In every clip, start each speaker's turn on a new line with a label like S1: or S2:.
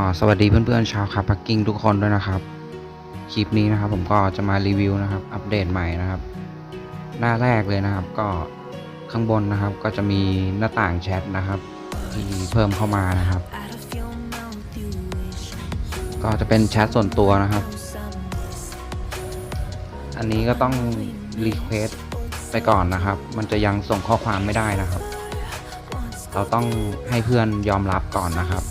S1: ก็สวัสดีเพื่อนๆชาวคาพักกิ้งทุกคนด้วยนะครับ คลิปนี้นะครับ ผมก็จะมารีวิวนะครับ อัปเดตใหม่นะครับ หน้าแรกเลยนะครับ ก็ข้างบนนะครับ ก็จะมีหน้าต่างแชทนะครับ ที่เพิ่มเข้ามานะครับ ก็จะเป็นแชทส่วนตัวนะครับ อันนี้ก็ต้องรีเควสไปก่อนนะครับ มันจะยังส่งข้อความไม่ได้นะครับ เราต้องให้เพื่อนยอมรับก่อนนะครับ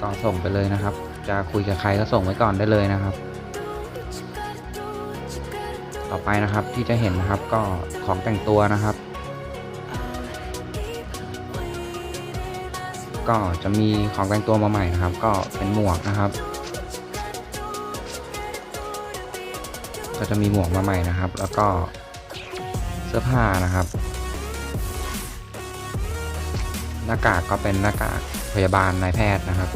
S1: ก็ส่งไปเลยนะครับ จะคุยกับใครก็ส่งไว้ก่อนได้เลยนะครับ ต่อไปนะครับที่จะเห็นนะครับก็ของแต่งตัวนะครับ ก็จะมีของแต่งตัวมาใหม่นะครับ ก็เป็นหมวกนะครับก็จะมีหมวกมาใหม่นะครับ แล้วก็เสื้อผ้านะครับ หน้ากากก็เป็นหน้ากากพยาบาลนายแพทย์นะครับ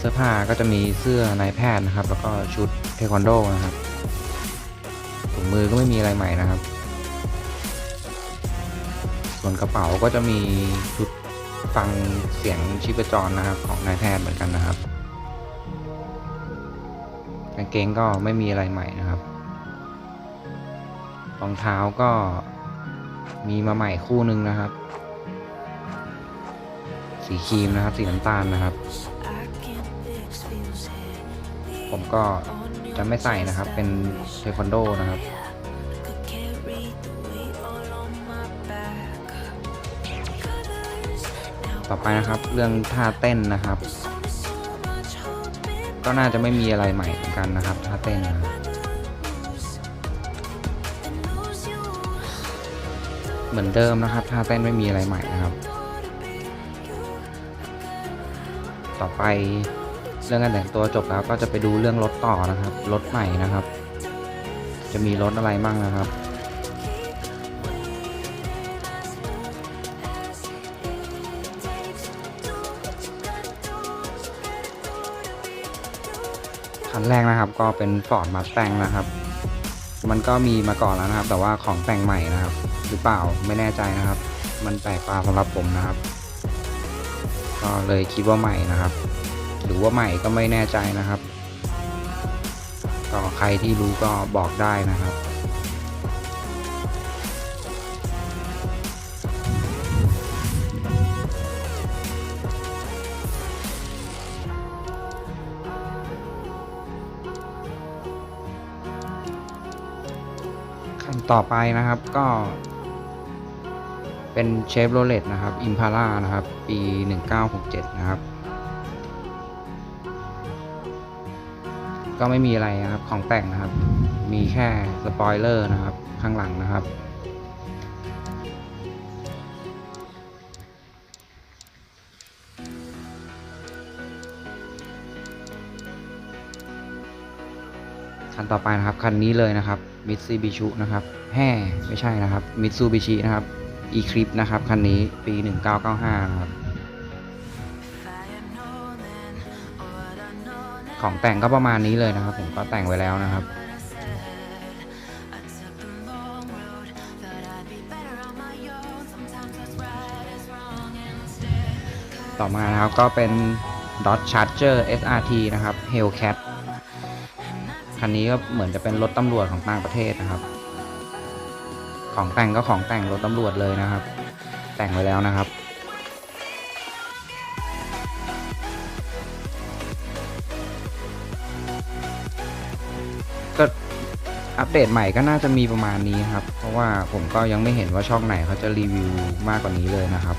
S1: เสื้อผ้าก็จะมีเสื้อนายแพทย์นะครับ แล้วก็ชุดเทควันโดนะครับถุงมือก็ไม่มีอะไรใหม่นะครับ ส่วนกระเป๋าก็จะมีชุดฟังเสียงชีพจรนะครับ ของนายแพทย์เหมือนกันนะครับกางเกงก็ไม่มีอะไรใหม่นะครับรองเท้าก็มีมาใหม่คู่หนึ่งนะครับ สีครีมนะครับ สีน้ำตาลนะครับ ผมก็จะไม่ใส่นะครับ เป็นเทควันโดนะครับต่อไปนะครับเรื่องท่าเต้นนะครับ ก็น่าจะไม่มีอะไรใหม่เหมือนกันนะครับท่าเต้นนะครับเหมือนเดิมนะครับท่าเต้นไม่มีอะไรใหม่นะครับ ต่อไป รื่องการแต่งตัวจบแล้วก็จะไปดูเรื่องรถต่อนะครับ รถใหม่นะครับ จะมีรถอะไรบ้างนะครับคันแรกนะครับก็เป็น Ford Mustang นะครับ มันก็มีมาก่อนแล้วนะครับ แต่ว่าของแต่งใหม่นะครับ หรือเปล่าไม่แน่ใจนะครับ มันแปลกตาสำหรับผมนะครับ ก็เลยคิดว่าใหม่นะครับ รือว่าใหม่ก็ไม่แน่ใจนะครับ ก็ใครที่รู้ก็บอกได้นะครับ คันต่อไปนะครับก็เป็นเชฟโรเลตนะครับอิมพาร่านะครับ ปี 1967 นะครับ ก็ไม่มีอะไรนะครับของแต่งนะครับ มีแค่สปอยเลอร์นะครับ ข้างหลังนะครับ คันต่อไปนะครับ คันนี้เลยนะครับมิตซูบิชินะครับแห่ไม่ใช่นะครับมิตซูบิชินะครับอีคลิปนะครับ คันนี้ปี 1995 นะครับ ของแต่งก็ประมาณนี้เลยนะครับ ผมก็แต่งไว้แล้วนะครับต่อมานะครับก็เป็น Dodge Charger SRT นะครับ Hellcat คันนี้ก็เหมือนจะเป็นรถตำรวจของต่างประเทศนะครับ ของแต่งก็ของแต่งรถตำรวจเลยนะครับ แต่งไว้แล้วนะครับ อัปเดตใหม่ก็น่าจะมีประมาณนี้ครับ เพราะว่าผมก็ยังไม่เห็นว่าช่องไหนเขาจะรีวิวมากกว่านี้เลยนะครับ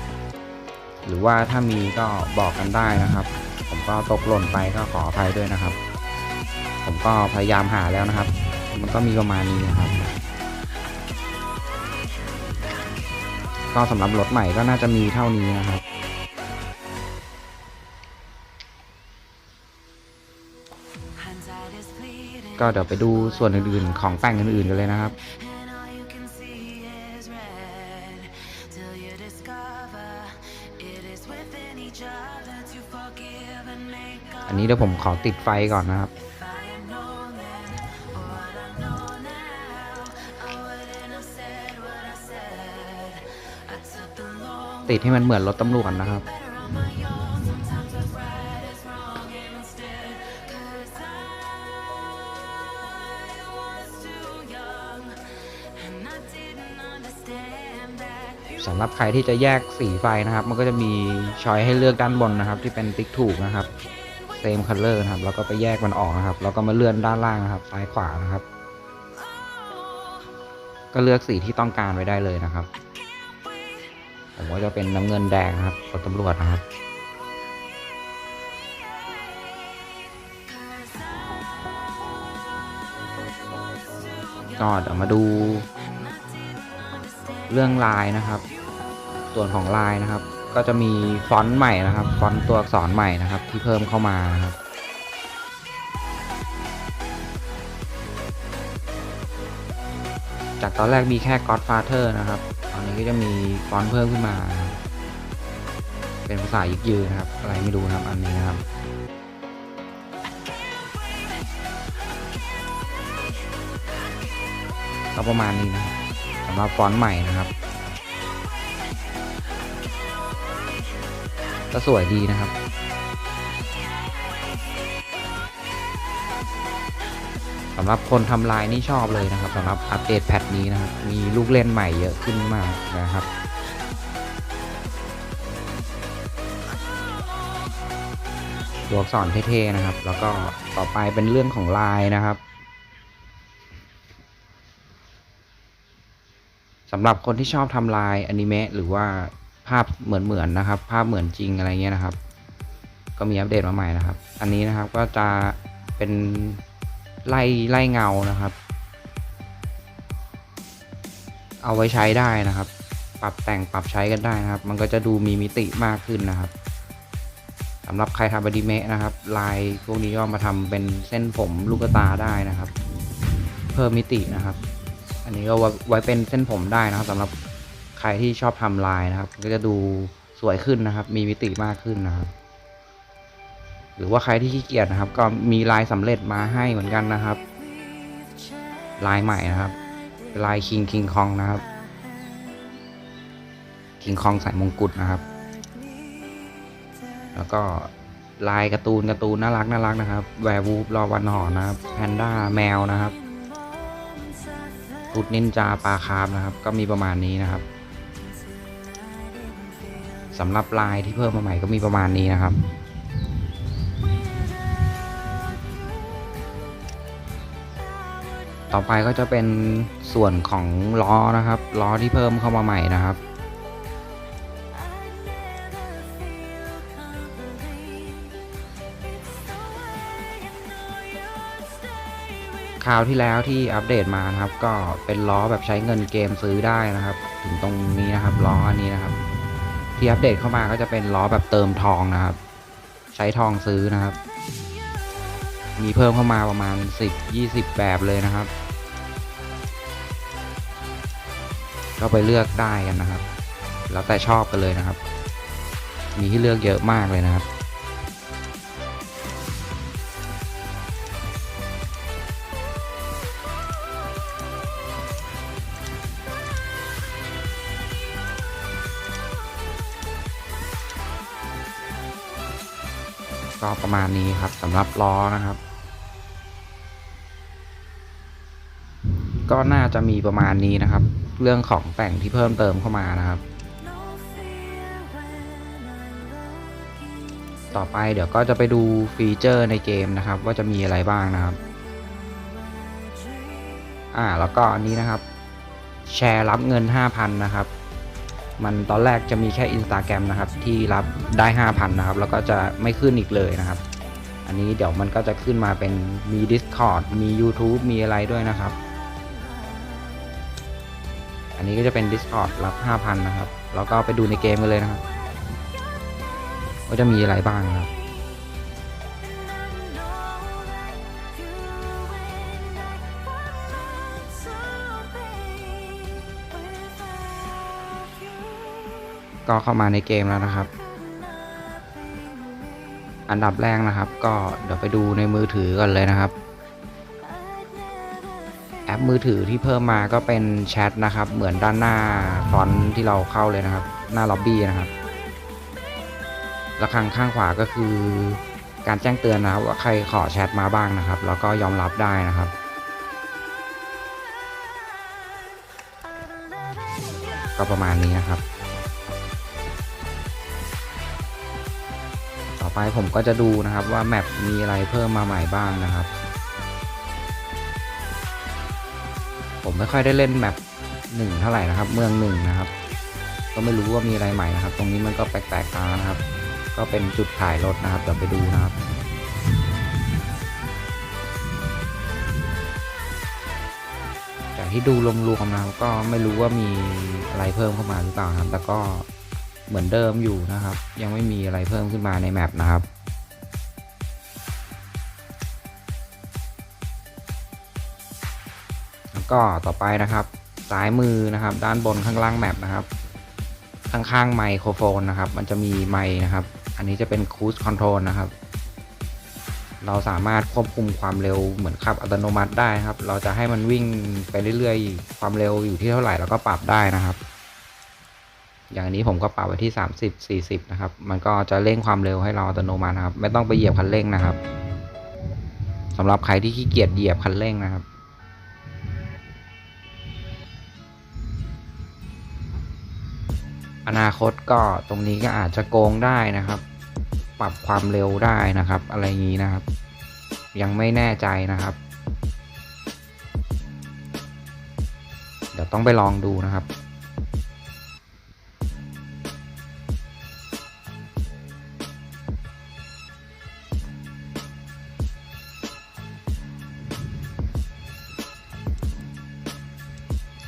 S1: หรือว่าถ้ามีก็บอกกันได้นะครับ ผมก็ตกหล่นไปก็ขออภัยด้วยนะครับ ผมก็พยายามหาแล้วนะครับ มันก็มีประมาณนี้นะครับ ก็สำหรับรถใหม่ก็น่าจะมีเท่านี้นะครับ ก็เดี๋ยวไปดูส่วนอื่นๆ ของแต่งอื่นๆกันเลยนะครับอันนี้เดี๋ยวผมขอติดไฟก่อนนะครับ ติดให้มันเหมือนรถตำรวจนะครับำหรับใครที่จะแยกสีไฟนะครับ มันก็จะมีชอยให้เลือกด้านบนนะครับ ที่เป็นติ๊กถูกนะครับ same color นะครับแล้วก็ไปแยกมันออกนะครับ แล้วก็มาเลื่อนด้านล่างนะครับ ซ้ายขวานะครับ ก็เลือกสีที่ต้องการไว้ได้เลยนะครับ ผมว่าจะเป็นน้ำเงินแดงนะครับรถตำรวจนะครับก็เดี๋ยวมาดูเรื่องลายนะครับ ส่วนของลายนะครับ ก็จะมีฟอนต์ใหม่นะครับ ฟอนต์ตัวอักษรใหม่นะครับ ที่เพิ่มเข้ามานะครับจากตอนแรกมีแค่ Godfather นะครับ ตอนนี้ก็จะมีฟอนต์เพิ่มขึ้นมา เป็นภาษายึกยือนะครับ อะไรไม่รู้นะครับอันนี้นะครับ ก็ประมาณนี้นะครับสำหรับฟอนต์ใหม่นะครับ ก็สวยดีนะครับ สำหรับคนทำลายนี่ชอบเลยนะครับสำหรับอัปเดตแพทนี้นะครับ มีลูกเล่นใหม่เยอะขึ้นมากนะครับตัวอักษรเท่ๆนะครับ แล้วก็ต่อไปเป็นเรื่องของลายนะครับสำหรับคนที่ชอบทำลายอนิเมะหรือว่า ภาพเหมือนๆนะครับ ภาพเหมือนจริงอะไรเงี้ยนะครับ ก็มีอัปเดตมาใหม่นะครับ อันนี้นะครับก็จะเป็นไล่ไล่เงานะครับ เอาไว้ใช้ได้นะครับ ปรับแต่งปรับใช้กันได้นะครับ มันก็จะดูมีมิติมากขึ้นนะครับสำหรับใครทำอนิเมะนะครับ ลายพวกนี้ก็มาทำเป็นเส้นผมลูกตาได้นะครับ เพิ่มมิตินะครับ อันนี้ก็ไว้ไว้เป็นเส้นผมได้นะครับสำหรับ ใครที่ชอบทำลายนะครับ ก็จะดูสวยขึ้นนะครับ มีมิติมากขึ้นนะครับ หรือว่าใครที่ขี้เกียจนะครับ ก็มีลายสำเร็จมาให้เหมือนกันนะครับ ลายใหม่นะครับลายคิงคิงคองนะครับคิงคองใส่มงกุฎนะครับ แล้วก็ลายการ์ตูนการ์ตูนน่ารักน่ารักนะครับ แวร์วูฟรอวันหอนะครับ แพนด้าแมวนะครับฟุตนินจาปลาคาร์ฟนะครับ ก็มีประมาณนี้นะครับ สำหรับลายที่เพิ่มมาใหม่ก็มีประมาณนี้นะครับ ต่อไปก็จะเป็นส่วนของล้อนะครับล้อที่เพิ่มเข้ามาใหม่นะครับคราวที่แล้วที่อัปเดตมานะครับ ก็เป็นล้อแบบใช้เงินเกมซื้อได้นะครับ ถึงตรงนี้นะครับล้ออันนี้นะครับ ที่อัปเดตเข้ามาก็จะเป็นล้อแบบเติมทองนะครับ ใช้ทองซื้อนะครับ มีเพิ่มเข้ามาประมาณ 10-20 แบบเลยนะครับ ก็ไปเลือกได้กันนะครับ แล้วแต่ชอบกันเลยนะครับ มีที่เลือกเยอะมากเลยนะครับ ก็ประมาณนี้ครับสำหรับล้อนะครับ ก็น่าจะมีประมาณนี้นะครับ เรื่องของแต่งที่เพิ่มเติมเข้ามานะครับ ต่อไปเดี๋ยวก็จะไปดูฟีเจอร์ในเกมนะครับ ว่าจะมีอะไรบ้างนะครับ อ่าแล้วก็อันนี้นะครับ แชร์รับเงิน 5,000 นะครับ มันตอนแรกจะมีแค่ Instagram นะครับ ที่รับได้ 5,000 นะครับ แล้วก็จะไม่ขึ้นอีกเลยนะครับ อันนี้เดี๋ยวมันก็จะขึ้นมาเป็นมี Discord มี YouTube มีอะไรด้วยนะครับ อันนี้ก็จะเป็น Discord รับ 5,000 นะครับ แล้วก็ไปดูในเกมกันเลยนะครับ ว่าจะมีอะไรบ้างนะครับ ก็เข้ามาในเกมแล้วนะครับ อันดับแรกนะครับ ก็เดี๋ยวไปดูในมือถือกันเลยนะครับ แอปมือถือที่เพิ่มมาก็เป็นแชทนะครับ เหมือนด้านหน้าฟอนต์ที่เราเข้าเลยนะครับ หน้าล็อบบี้นะครับแล้วข้างข้างขวาก็คือการแจ้งเตือนนะครับว่าใครขอแชทมาบ้างนะครับ แล้วก็ยอมรับได้นะครับ ก็ประมาณนี้นะครับ ไปผมก็จะดูนะครับว่าแมปมีอะไรเพิ่มมาใหม่บ้างนะครับ ผมไม่ค่อยได้เล่นแมปหนึ่งเท่าไหร่นะครับ เมืองหนึ่งนะครับ ก็ไม่รู้ว่ามีอะไรใหม่นะครับ ตรงนี้มันก็แปลกๆตานะครับ ก็เป็นจุดถ่ายรถนะครับเดี๋ยวไปดูนะครับจากที่ดูรวมๆนะครับก็ไม่รู้ว่ามีอะไรเพิ่มเข้ามาหรือเปล่าครับแต่ก็ เหมือนเดิมอยู่นะครับ ยังไม่มีอะไรเพิ่มขึ้นมาในแมปนะครับแล้วก็ต่อไปนะครับซ้ายมือนะครับ ด้านบนข้างล่างแมปนะครับ ข้างๆไมโครโฟนนะครับ มันจะมีไมค์นะครับ อันนี้จะเป็นคูสคอนโทรลนะครับเราสามารถควบคุมความเร็วเหมือนขับอัตโนมัติได้ครับ เราจะให้มันวิ่งไปเรื่อยๆ ความเร็วอยู่ที่เท่าไหร่เราก็ปรับได้นะครับ อย่างนี้ผมก็ปรับไว้ที่ 30 40 นะครับ มันก็จะเร่งความเร็วให้เราอัตโนมัตินะครับ ไม่ต้องไปเหยียบคันเร่งนะครับสำหรับใครที่ขี้เกียจเหยียบคันเร่งนะครับ อนาคตก็ตรงนี้ก็อาจจะโกงได้นะครับ ปรับความเร็วได้นะครับ อะไรอย่างนี้นะครับ ยังไม่แน่ใจนะครับ เดี๋ยวต้องไปลองดูนะครับ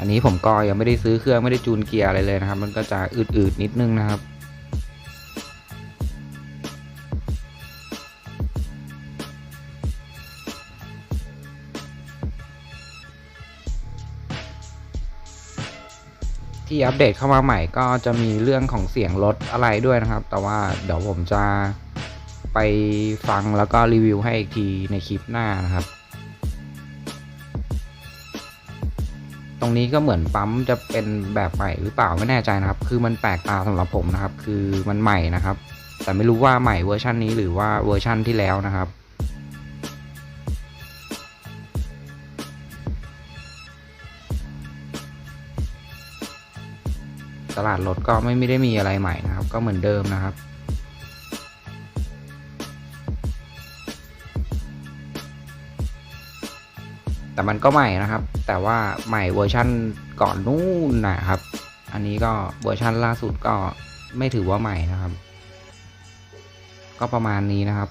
S1: อันนี้ผมก็ยังไม่ได้ซื้อเครื่องไม่ได้จูนเกียร์อะไรเลยนะครับ มันก็จะอืดๆนิดนึงนะครับที่อัปเดตเข้ามาใหม่ก็จะมีเรื่องของเสียงรถอะไรด้วยนะครับ แต่ว่าเดี๋ยวผมจะไปฟังแล้วก็รีวิวให้อีกทีในคลิปหน้านะครับ รงนี้ก็เหมือนปั๊มจะเป็นแบบใหม่หรือเปล่าไม่แน่ใจนะครับ คือมันแปลกตาสำหรับผมนะครับ คือมันใหม่นะครับ แต่ไม่รู้ว่าใหม่เวอร์ชันนี้หรือว่าเวอร์ชันที่แล้วนะครับตลาดรถก็ไม่ได้มีอะไรใหม่นะครับ ก็เหมือนเดิมนะครับ แต่มันก็ใหม่นะครับ แต่ว่าใหม่เวอร์ชั่นก่อนนู่นนะครับ อันนี้ก็เวอร์ชั่นล่าสุดก็ไม่ถือว่าใหม่นะครับ ก็ประมาณนี้นะครับ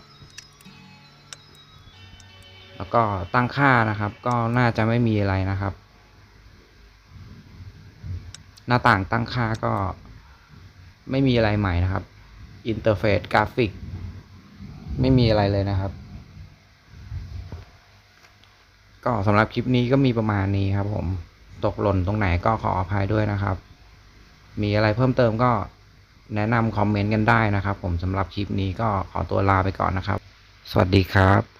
S1: แล้วก็ตั้งค่านะครับ ก็น่าจะไม่มีอะไรนะครับ หน้าต่างตั้งค่าก็ไม่มีอะไรใหม่นะครับอินเทอร์เฟซกราฟิก ไม่มีอะไรเลยนะครับ ก็สำหรับคลิปนี้ก็มีประมาณนี้ครับผมตกหล่นตรงไหนก็ขออภัยด้วยนะครับ มีอะไรเพิ่มเติมก็แนะนำคอมเมนต์กันได้นะครับ ผมสำหรับคลิปนี้ก็ขอตัวลาไปก่อนนะครับ สวัสดีครับ